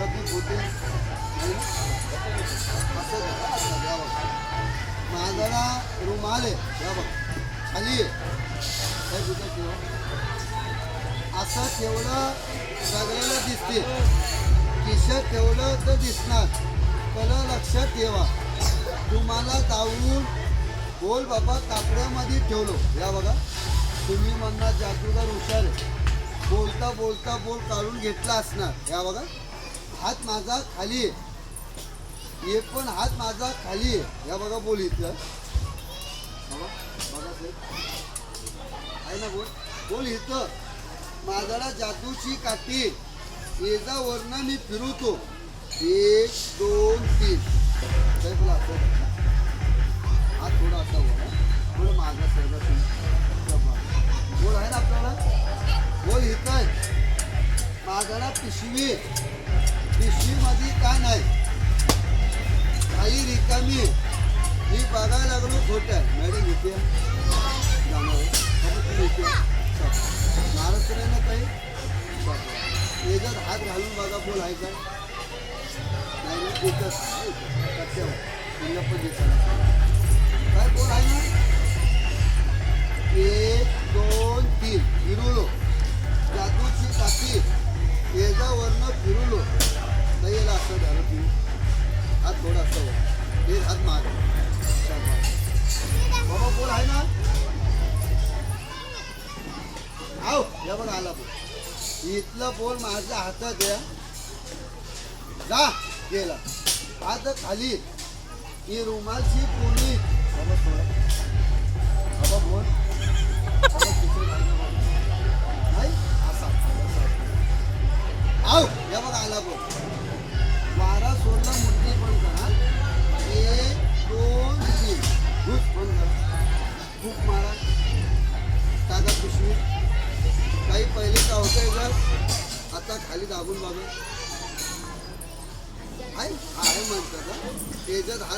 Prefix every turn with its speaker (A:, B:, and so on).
A: गतीत होते असं या बघा. माझा रुमाल आहे या बघा खाली आहे ठेवा असं ठेवलं सगळ्याला दिसते खिशात ठेवलं तर दिसणार. त्याला लक्षात ठेवा. तुम्हाला जाऊन बोल बाबा कापड्यामध्ये ठेवलो. या बघा. तुम्ही म्हणणार जादूगार हुशार आहे. बोलता बोलता बोल काढून घेतला असणार. या बघा. हात माझा खाली आहे. एक पण हात माझा खाली आहे. या बघा बोल इथलं बघा बघा ते. आहे ना बोल? बोल इथं. माझाला जादूची काठी येजावरनं मी फिरवतो. एक दोन तीन. काय बोला असं हा थोडा असा बोला आहे. थोडं माझा सहजा बोल आहे ना आपल्याला? बोल इथं. आहे पिशवी पिशवीमध्ये काय नाही काही रिकामी मी बघायला लागलो खोटं आहे मॅडम इथे महाराष्ट्र आहे ना काही चल. याच्यात हात घालून बघा बोलायचा नाही ना एकच आहे, एकच. पण दिसायला थोडा असं वर. हात माग. बाबा बोल आहे ना? आव या बघा आला बोल इथलं बोल माझ्या हातात द्या. जा गेला. हात खाली. ही रुमालची पोळी बाबा थोडा बाबा बोल. बाबा नाही बोल. नाही असा. आव या बघा आला बोल वारा सोडला खाली दाबून बाबा आहे आहे म्हणतात हं. त्याच्यात हात